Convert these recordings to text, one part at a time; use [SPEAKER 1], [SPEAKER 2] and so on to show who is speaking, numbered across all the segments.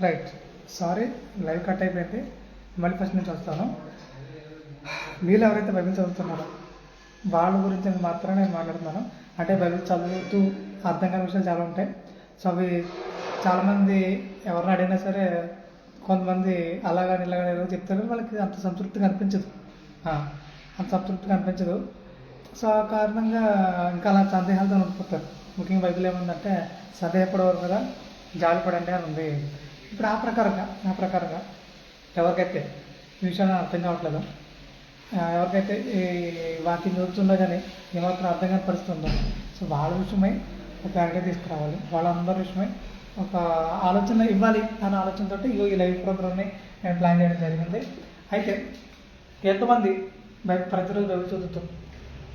[SPEAKER 1] Right sorry live cut అయిపోయింది. మళ్ళీ first నుంచి వస్తాను. మీరు ఎవరైతే బైబిల్ చదువుతున్నారో వాళ్ళ గురించి మాత్రమే నేను మాట్లాడుతున్నాను. అంటే బైబిల్ చదువుతూ అర్థం కాని విషయాలు చాలా ఉంటాయి. సో అవి చాలామంది ఎవరిని అడిగినా సరే కొంతమంది అలాగని ఇలాగని ఏదో చెప్తారు. వాళ్ళకి అంత సంతృప్తిగా అనిపించదు. అంత సంతృప్తిగా అనిపించదు. సో ఆ కారణంగా ఇంకా అలా సందేహాలతో ఉండిపోతారు. ముఖ్యంగా బైబిల్ ఏముందంటే సందేహపడేవారు కదా జాలిపడండి అని ఉంది. ఇప్పుడు ఆ ప్రకారంగా నా ప్రకారంగా. ఎవరికైతే ఈ విషయాలు అర్థం కావట్లేదు ఎవరికైతే ఈ వాక్యం చదువుతుందో కానీ ఏమాత్రం అర్థం కాని పరిస్థితి ఉందో సో వాళ్ళ విషయమై ఒక క్లారిటీ తీసుకురావాలి. వాళ్ళందరి విషయమై ఒక ఆలోచన ఇవ్వాలి అనే ఆలోచనతో ఇగో ఈ లైవ్ ప్రోగ్రామ్ని నేను ప్లాన్ చేయడం జరిగింది. అయితే ఎంతమంది బైబిల్ ప్రతిరోజు బైబిల్ చదువుతూ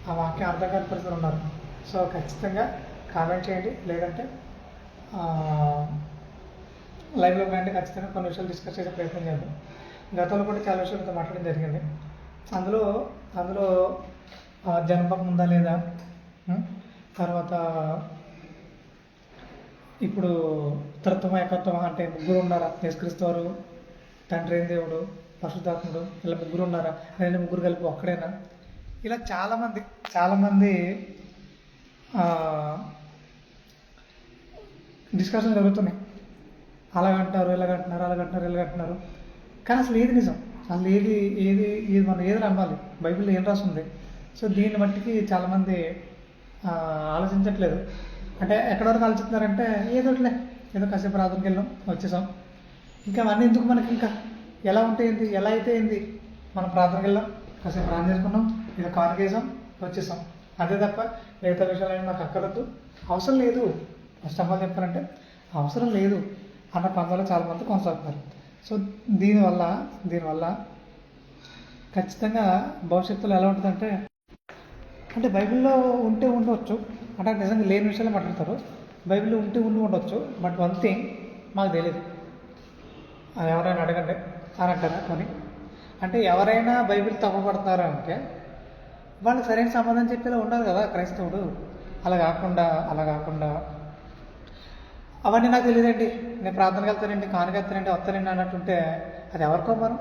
[SPEAKER 1] ఆ వాక్యం అర్థం కాని పరిస్థితులు ఉన్నారు. సో ఖచ్చితంగా కామెంట్ చేయండి. లేదంటే లైవ్లో కానీ ఖచ్చితంగా కొన్ని విషయాలు డిస్కస్ చేసే ప్రయత్నం చేద్దాం. గతంలో కూడా చాలా విషయాలతో మాట్లాడడం జరిగింది. అందులో అందులో ఆ, జనపకం ఉందా లేదా? తర్వాత ఇప్పుడు తృత్వం ఏకత్వం అంటే ముగ్గురు ఉన్నారా? నిష్కరిస్తారు తండ్రి దేవుడు పరిశుద్ధాత్ముడు ఇలా ముగ్గురు ఉన్నారా? రెండు ముగ్గురు కలిపి ఒక్కడేనా? ఇలా చాలామంది చాలామంది డిస్కషన్ జరుగుతున్నాయి. అలాగంటున్నారు ఇలాగంటున్నారు అలాగంటున్నారు ఇలాగంటున్నారు. కానీ అసలు ఏది నిజం? అసలు ఏది ఏది ఏది మనం ఏది నమ్మాలి? బైబిల్లో ఏం రాస్తుంది? సో దీన్ని మట్టికి చాలామంది ఆలోచించట్లేదు. అంటే ఎక్కడ వరకు ఆలోచిస్తున్నారంటే ఏదోట్లే ఏదో కాసేపు రాత్రికి వెళ్ళాం వచ్చేసాం. ఇంకా అవన్నీ ఎందుకు మనకి ఇంకా? ఎలా ఉంటే ఏంది? ఎలా అయితే ఏంది? మనం ప్రార్థనకి వెళ్ళాం కాసేపు ప్రార్థన చేసుకున్నాం ఏదో కారు వేసాం వచ్చేసాం. అదే తప్ప మిగతా విషయాలు నాకు అక్కర్వద్దు అవసరం లేదు. ఫస్ట్ ఆఫ్ ఆల్ చెప్పాలంటే అవసరం లేదు. అన్న పందాలు చాలామంది కొనసాగుతున్నారు. సో దీనివల్ల దీనివల్ల ఖచ్చితంగా భవిష్యత్తులో ఎలా ఉంటుందంటే అంటే బైబిల్లో ఉంటే ఉండవచ్చు అంటే నిజంగా లేని విషయాలు మాట్లాడతారు. బైబిల్లో ఉంటే ఉండి ఉండొచ్చు బట్ వన్ థింగ్ మాకు తెలియదు అది ఎవరైనా అడగండి అని అంటారా కొని? అంటే ఎవరైనా బైబిల్ తప్పపడుతున్నారా అంటే వాళ్ళకి సరైన సమాధానం చెప్పేలా ఉండాలి కదా క్రైస్తవుడు. అలా కాకుండా అలా కాకుండా అవన్నీ నాకు తెలియదండి. నేను ప్రార్థనకు వెళ్తానండి కానుక వెళ్తానండి వస్తానండి అన్నట్టుంటే అది ఎవరికో మనం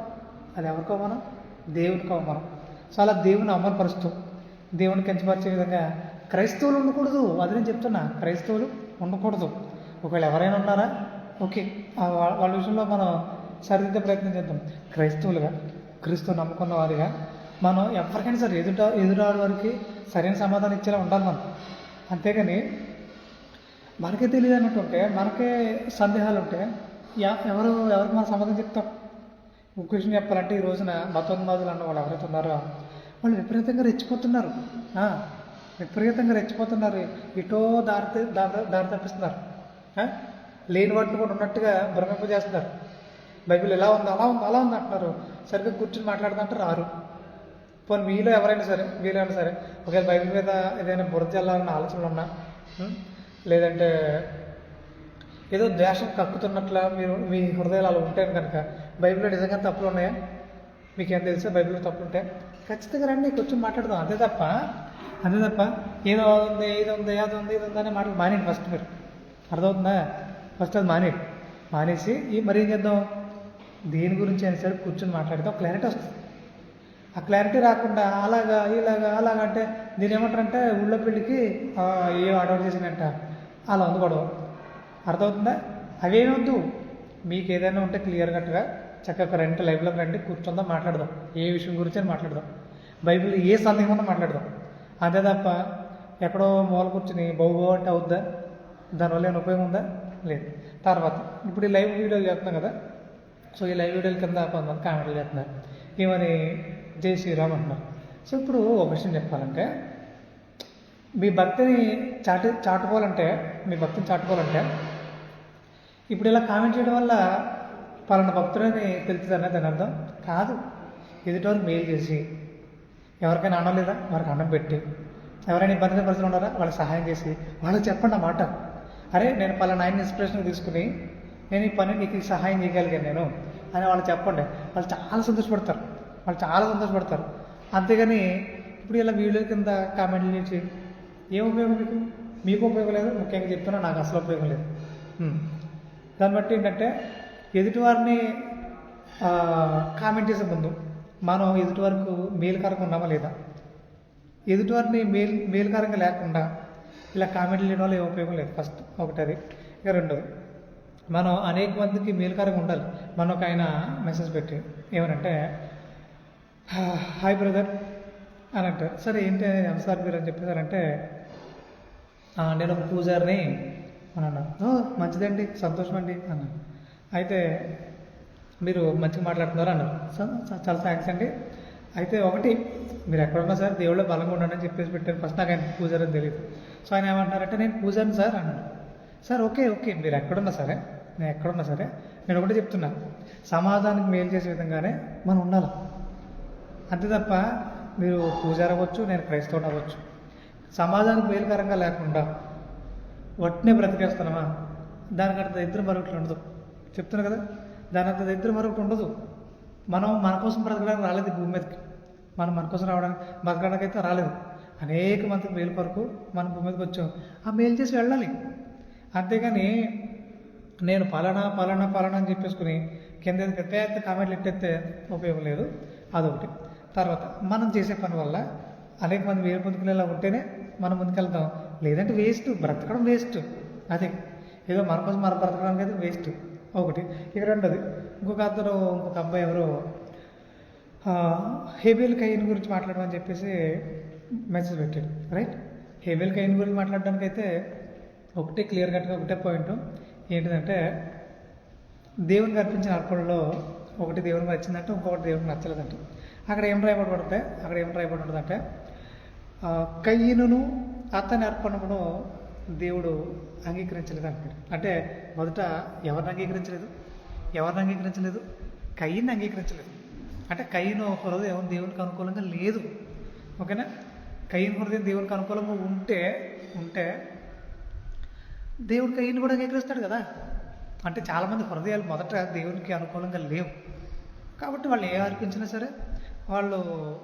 [SPEAKER 1] అది ఎవరికో మనం దేవునికో మనం సో అలా దేవుని అమలుపరుస్తూ దేవుని కించపరిచే విధంగా క్రైస్తవులు ఉండకూడదు. అది నేను చెప్తున్నా క్రైస్తవులు ఉండకూడదు. ఒకవేళ ఎవరైనా ఉన్నారా? ఓకే వాళ్ళ విషయంలో మనం సరిదిద్దే ప్రయత్నం చేద్దాం. క్రైస్తవులుగా క్రీస్తు నమ్ముకున్న వారిగా మనం ఎవరికైనా సరే ఎదుట ఎదురాడు వారికి సరైన సమాధానం ఇచ్చేలా ఉండాలి మనం. అంతేగాని మనకే తెలియదు అన్నట్టు ఉంటే మనకే సందేహాలు ఉంటే ఎవరు ఎవరికి మనం సమాధానం చెప్తాం? ఒక చెప్పాలంటే ఈ రోజున మతోన్మాదులు అన్న వాళ్ళు ఎవరైతే ఉన్నారో వాళ్ళు విపరీతంగా రెచ్చిపోతున్నారు. విపరీతంగా రెచ్చిపోతున్నారు. ఇటో దారి దారి దారి తప్పిస్తున్నారు. లేని వాటిని కూడా ఉన్నట్టుగా భ్రమింపజేస్తున్నారు బైబిల్ ఎలా ఉంది అలా ఉంది అలా ఉంది అంటున్నారు. సరిగ్గా కూర్చొని మాట్లాడుతుంటే రారు. పోనీ మీలో ఎవరైనా సరే మీరైనా సరే ఒకవేళ బైబిల్ మీద ఏదైనా బురద చల్లాలన్న ఆలోచనలు ఉన్నా లేదంటే ఏదో ద్వేషం కక్కుతున్నట్ల మీరు మీ హృదయాలు అలా ఉంటే కనుక బైబిల్లో నిజంగా తప్పులు ఉన్నాయా? ఏం తెలుసా బైబిల్లో తప్పులు ఉంటాయి? ఖచ్చితంగా రండి కూర్చొని మాట్లాడదాం. అంతే తప్ప అంతే తప్ప ఏదో ఉంది ఏదో ఉంది ఏదో ఉంది ఇది ఉంది అనే మాటలు మానేయండి ఫస్ట్ మీరు. అర్థమవుతుందా? ఫస్ట్ అది మానేయండి. మానేసి ఈ మరి ఏం చేద్దాం? దేని గురించి అయినా సరే కూర్చొని మాట్లాడితే ఒక క్లారిటీ వస్తుంది. ఆ క్లారిటీ రాకుండా అలాగా ఇలాగా అలాగా అంటే దీని ఏమంటారంటే ఊళ్ళో పెళ్ళికి ఏం ఏ ఆడవాడు అలా ఉంది గొడవ. అర్థమవుతుందా? అవేమి వద్దు మీకు ఏదైనా ఉంటే క్లియర్ కట్గా చక్కగా రండి లైవ్లోకి రండి కూర్చుందాం మాట్లాడదాం. ఏ విషయం గురించి అని మాట్లాడదాం. బైబిల్ ఏ సందేహం ఉన్నా మాట్లాడదాం. అంతే తప్ప ఎక్కడో మూల కూర్చుని బహుబో అంటే అవుద్దా? దానివల్ల ఏమైనా ఉపయోగం ఉందా? లేదు. తర్వాత ఇప్పుడు ఈ లైవ్ వీడియోలు చేస్తున్నాం కదా. సో ఈ లైవ్ వీడియోల కింద కొంతమంది కామెంట్లు చేస్తున్నారు. ఏమని? జై శ్రీరామ్ అంటున్నారు. సో ఇప్పుడు ఒక విషయం చెప్పాలంటే మీ భక్తిని చాటు చాటుకోవాలంటే మీ భక్తిని చాటుకోవాలంటే ఇప్పుడు ఇలా కామెంట్ చేయడం వల్ల పలానా భక్తులని తెలుస్తుందనే దాని అర్థం కాదు. ఎదుటివారికి మేలు చేసి ఎవరికైనా అన్నం లేదా? వారికి అన్నం పెట్టి ఎవరైనా ఇబ్బంది పరిస్థితులు ఉన్నారా? వాళ్ళకి సహాయం చేసి వాళ్ళకి చెప్పండి మాట. అరే నేను పలానా ఆయన ఇన్స్పిరేషన్ తీసుకుని నేను ఈ పని నీకు సహాయం చేయగలిగాను నేను అని వాళ్ళు చెప్పండి. వాళ్ళు చాలా సంతోషపడతారు. వాళ్ళు చాలా సంతోషపడతారు. అంతేగాని ఇప్పుడు ఇలా వీడియో కింద కామెంట్లు చేసి ఏం ఉపయోగం మీకు? మీకు ఉపయోగం లేదు. ముఖ్యంగా చెప్తున్నా నాకు అసలు ఉపయోగం లేదు. ఉమ్. దాన్ని బట్టి ఏంటంటే ఎదుటివారిని కామెంట్ చేసే ముందు మనం ఎదుటి వరకు మేలుకరంగా ఉన్నామా లేదా? ఎదుటివారిని మేలు మేలుకరంగా లేకుండా ఇలా కామెంట్లు చేయడం వల్ల ఏ ఉపయోగం లేదు? ఫస్ట్ ఒకటి అది ఇక రెండోది మనం అనేక మందికి మేలుకరంగా ఉండాలి. మనం ఒక ఆయన మెసేజ్ పెట్టి ఏమనంటే హాయ్ బ్రదర్ అని అంటారు. సరే ఏంటి సార్ మీరు అని చెప్పేసారంటే నేను ఒక పూజారిని అని అన్నాను. మంచిదండి సంతోషం అండి అన్నాను. అయితే మీరు మంచిగా మాట్లాడుతున్నారు అన్నారు. సార్ చాలా థ్యాంక్స్ అండి. అయితే ఒకటి మీరు ఎక్కడున్నా సార్ దేవుళ్ళు బలంగా ఉండండి అని చెప్పేసి పెట్టారు. ఫస్ట్ నాకు ఆయన పూజారని తెలియదు సో ఆయన ఏమంటున్నారంటే నేను పూజారిని సార్ అన్నాను. సార్ ఓకే ఓకే మీరు ఎక్కడున్నా సరే నేను ఎక్కడున్నా సరే నేను ఒకటి చెప్తున్నా. సమాజానికి మేలు చేసే విధంగానే మనం ఉండాలి. అంతే తప్ప మీరు పూజారి అవ్వచ్చు నేను క్రైస్తవుని అవ్వచ్చు. సమాజానికి మేలుకరంగా లేకుండా వట్నే బ్రతికేస్తున్నామా? దానికంత ఇద్దరు మరొకటి ఉండదు. చెప్తున్నా కదా దానికంత ఇద్దరు మరొకటి ఉండదు. మనం మన కోసం బ్రతకడానికి రాలేదు భూమి మీదకి. మనం మన కోసం రావడానికి బ్రతకడానికి అయితే రాలేదు. అనేక మందికి మేలు కొరకు మనం భూమి మీదకి వచ్చాం. ఆ మేలు చేసి వెళ్ళాలి. అంతేగాని నేను పలానా పలానా పలానా అని చెప్పేసుకుని కింద పెద్ద పెద్ద కామెంట్లు ఎట్టేస్తే ఉపయోగం లేదు. అదొకటి. తర్వాత మనం చేసే పని వల్ల అనేక మంది వేరు ముందుకునేలా ఉంటేనే మనం ముందుకెళ్తాం. లేదంటే వేస్ట్ బ్రతకడం వేస్ట్. అదే ఏదో మన కోసం మనం బ్రతకడానికి అయితే వేస్ట్. ఒకటి. ఇక రెండోది ఇంకొక అతను ఇంకొక అబ్బాయి ఎవరో హేబిల్ కైన్ గురించి మాట్లాడమని చెప్పేసి మెసేజ్ పెట్టాడు. రైట్ హేబిల్ కైన్ గురించి మాట్లాడడానికి అయితే ఒకటే క్లియర్ కట్గా ఒకటే పాయింట్. ఏంటంటే దేవునికి అర్పించిన అర్పణలో ఒకటి దేవునికి నచ్చిందంటే ఇంకొకటి దేవునికి నచ్చలేదంట. అక్కడ ఏం రాయబడి అక్కడ ఏం రాయబడి ఉంటుందంటే కయ్యను అతని అర్పణమును దేవుడు అంగీకరించలేదు అంటాడు. అంటే మొదట ఎవరిని అంగీకరించలేదు? ఎవరిని అంగీకరించలేదు? కయ్యని అంగీకరించలేదు. అంటే కయ్యను హృదయం దేవునికి అనుకూలంగా లేదు. ఓకేనా? కయ్యను హృదయం దేవునికి అనుకూలంగా ఉంటే ఉంటే దేవుడు కయ్యను కూడా అంగీకరిస్తాడు కదా. అంటే చాలామంది హృదయాలు మొదట దేవునికి అనుకూలంగా లేవు. కాబట్టి వాళ్ళు ఏ అర్పించినా సరే వాళ్ళు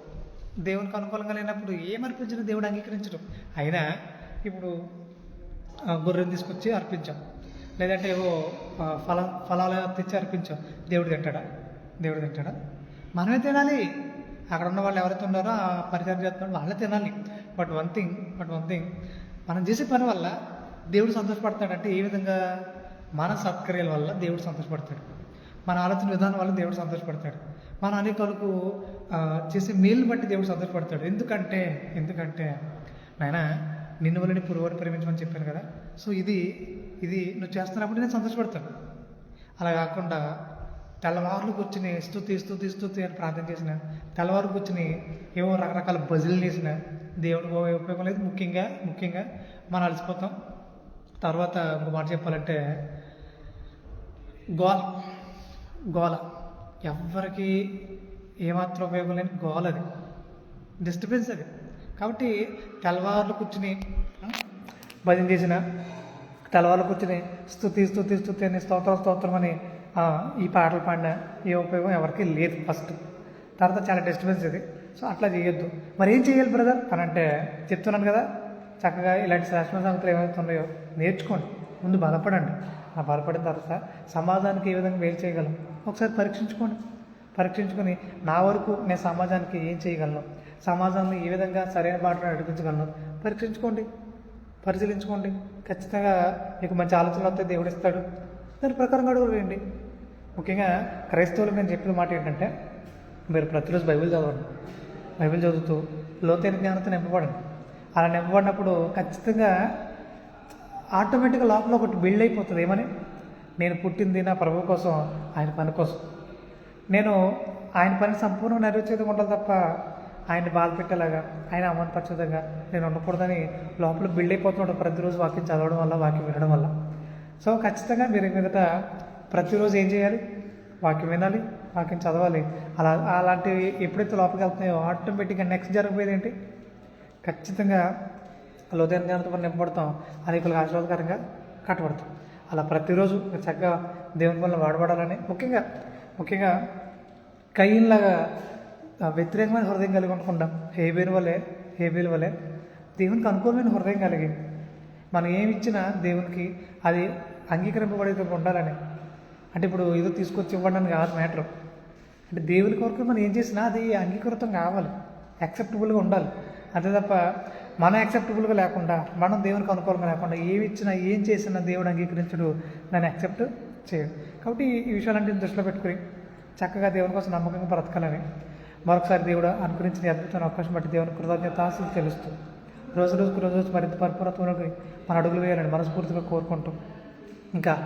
[SPEAKER 1] దేవునికి అనుకూలంగా లేనప్పుడు ఏం అర్పించినా దేవుడు అంగీకరించడం. అయినా ఇప్పుడు ఆ, తీసుకొచ్చి అర్పించాం. లేదంటే ఏవో ఫల ఫలాలు తెచ్చి అర్పించాం. దేవుడు తింటాడా? దేవుడు తింటాడా? మనమే తినాలి. అక్కడ ఉన్న వాళ్ళు ఎవరైతే ఉన్నారో ఆ పరిచయం చేస్తున్నారో వాళ్ళే తినాలి. But one thing but one thing మనం చేసే పని వల్ల దేవుడు సంతోషపడతాడు అంటే ఏ విధంగా? మన సత్క్రియల వల్ల దేవుడు సంతోషపడతాడు. మన ఆలోచన విధానం వల్ల దేవుడు సంతోషపడతాడు. మన అనేకలకు చేసే మేలు బట్టి దేవుడు సంతోషపడతాడు. ఎందుకంటే ఎందుకంటే నాయన నిన్ను వల్లని పురువారు ప్రేమించమని చెప్పాను కదా. సో ఇది ఇది నువ్వు చేస్తున్నప్పుడు నేను సంతోషపడతాను. అలా కాకుండా తెల్లవారులు కూర్చుని స్థుతి స్థుతి స్థుతి అని ప్రార్థన చేసిన తెల్లవారు కూర్చుని ఏవో రకరకాల బజిలు చేసిన దేవుడికి ఉపయోగం లేదు. ముఖ్యంగా ముఖ్యంగా మనం అలసిపోతాం. తర్వాత ఇంకో మాట చెప్పాలంటే గోల గోల. ఎవ్వరికి ఏమాత్రం ఉపయోగం లేని గోల్ అది. డిస్టర్బెన్స్ అది. కాబట్టి తెల్లవారులు కూర్చుని భజన చేసిన తెల్లవారులు కూర్చుని స్థుతి స్థుతి స్థుతి అని స్తోత్రం స్తోత్రం అని ఈ పాటలు పాడిన ఏ ఉపయోగం ఎవరికి లేదు ఫస్ట్ తర్వాత చాలా డిస్టర్బెన్స్ ఇది సో అట్లా చేయొద్దు. మరి ఏం చేయాలి బ్రదర్ అని అంటే చెప్తున్నాను కదా చక్కగా ఇలాంటి శాస్త్ర సంగతులు ఏమైతే ఉన్నాయో నేర్చుకోండి. ముందు బలపడండి. ఆ బలపడిన తర్వాత సమాజానికి ఏ విధంగా మేలు చేయగలం? ఒకసారి పరీక్షించుకోండి. పరీక్షించుకొని నా వరకు నేను సమాజానికి ఏం చేయగలను? సమాజాన్ని ఏ విధంగా సరైన బాటలో నడిపించగలను? పరీక్షించుకోండి. పరిశీలించుకోండి. ఖచ్చితంగా మీకు మంచి ఆలోచనలు వస్తే దేవుడు ఇస్తాడు. దాని ప్రకారం అడుగులు వేయండి. ముఖ్యంగా క్రైస్తవులకు నేను చెప్పిన మాట ఏంటంటే మీరు ప్రతిరోజు బైబిల్ చదవండి. బైబిల్ చదువుతూ లోతైన జ్ఞానంతో నింపబడండి. అలా నింపబడినప్పుడు ఖచ్చితంగా ఆటోమేటిక్గా లోపల ఒకటి బిల్డ్ అయిపోతుంది. ఏమని? నేను పుట్టింది నా ప్రభు కోసం ఆయన పని కోసం. నేను ఆయన పని సంపూర్ణంగా నెరవేర్చేది ఉండాలి తప్ప ఆయన బాధ పెట్టేలాగా ఆయన అవమానపరచేదంగా నేను ఉండకూడదని లోపల బిల్డ్ అయిపోతున్నాడు ప్రతిరోజు వాక్యం చదవడం వల్ల వాక్యం వినడం వల్ల. సో ఖచ్చితంగా మీరు మీదట ప్రతిరోజు ఏం చేయాలి? వాక్యం వినాలి వాక్యం చదవాలి. అలా అలాంటివి ఎప్పుడైతే లోపలికి వెళ్తున్నాయో ఆటోమేటిక్గా నెక్స్ట్ జరగబోయేది ఏంటి? ఖచ్చితంగా లోతైన జ్ఞానంతో మనం నింపబడతాం. అనేకులకు ఆశీర్వాదకరంగా కట్టబడతాం. అలా ప్రతిరోజు చక్కగా దేవుని వల్ల వాడబడాలని ముఖ్యంగా ముఖ్యంగా కయ్యంలాగా వ్యతిరేకమైన హృదయం కలిగి ఉండకుండా హేబేలు వలె హేబేలు వలె దేవునికి అనుకూలమైన హృదయం కలిగి మనం ఏమి ఇచ్చినా దేవునికి అది అంగీకరింపబడేది ఉండాలని. అంటే ఇప్పుడు ఏదో తీసుకొచ్చి ఇవ్వడానికి కాదు మ్యాటర్. అంటే దేవుని కొరకు మనం ఏం చేసినా అది అంగీకృతం కావాలి. యాక్సెప్టబుల్గా ఉండాలి. అంతే తప్ప మనం యాక్సెప్టబుల్గా లేకుండా మనం దేవునికి అనుకూలంగా లేకుండా ఏమి ఇచ్చినా ఏం చేసినా దేవుడు అంగీకరించడు. నన్ను యాక్సెప్ట్ చేయడు. కాబట్టి ఈ- విషయాలంటే దృష్టిలో పెట్టుకుని చక్కగా దేవుని కోసం నమ్మకంగా బ్రతకాలని మరొకసారి దేవుడు అనుకరించిన అద్భుతమైన అవకాశం బట్టి దేవుని కృతజ్ఞత ఆశలు తెలుస్తూ రోజు రోజుకు రోజు రోజు మరింత పరిపూర్ణతలోకి మన అడుగులు వేయాలని మనస్ఫూర్తిగా కోరుకుంటూ ఇంకా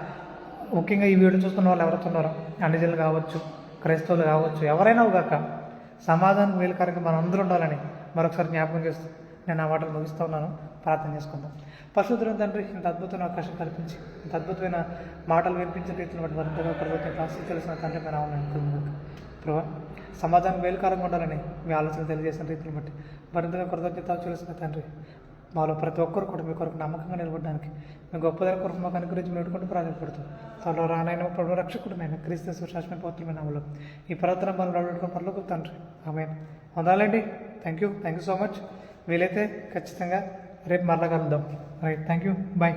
[SPEAKER 1] ముఖ్యంగా ఈ వీడియో చూస్తున్న వాళ్ళు ఎవరైతే ఉన్నారో అన్ని కావచ్చు క్రైస్తవులు కావచ్చు ఎవరైనా కాక సమాజానికి మేలుకరంగా మనం అందరూ ఉండాలని మరొకసారి జ్ఞాపకం చేస్తూ నేను ఆ మాటలు ముగిస్తూ ఉన్నాను. ప్రార్థన చేసుకుందాం. పరిశుద్ధులైన తండ్రి ఇంత అద్భుతమైన అవకాశం కల్పించి ఇంత అద్భుతమైన మాటలు వినిపించిన రీతిని బట్టి మరింతగా కృతజ్ఞత ఆశ తెలిసిన తండ్రి మేము అనుకుంటున్నాను ప్రభా సమాజానికి మేలుకరంగా ఉండాలని మీ ఆలోచన తెలియజేసిన రీతిని బట్టి మరింతగా కృతజ్ఞత చూసిన తండ్రి మాలో ప్రతి ఒక్కరు కూడా మీ కొరకు నమ్మకంగా నిలబడడానికి మీ గొప్పదైన కొరకు మాకు అనుగురించి వేడుకుంటూ ప్రాధాన్యపడుతుంది త్వరలో రానైన ప్రభు రక్షకుడునైనా క్రీస్తు సుశాశ్వత పోతులమైన నామలో ఈ ప్రార్థన మనం రాబట్టుకుని పనులకు తండ్రి. ఆమె వందాలండి thank you thank you so much. వీలైతే ఖచ్చితంగా రేపు మరలా కలుద్దాం రైట్ థ్యాంక్ యూ బాయ్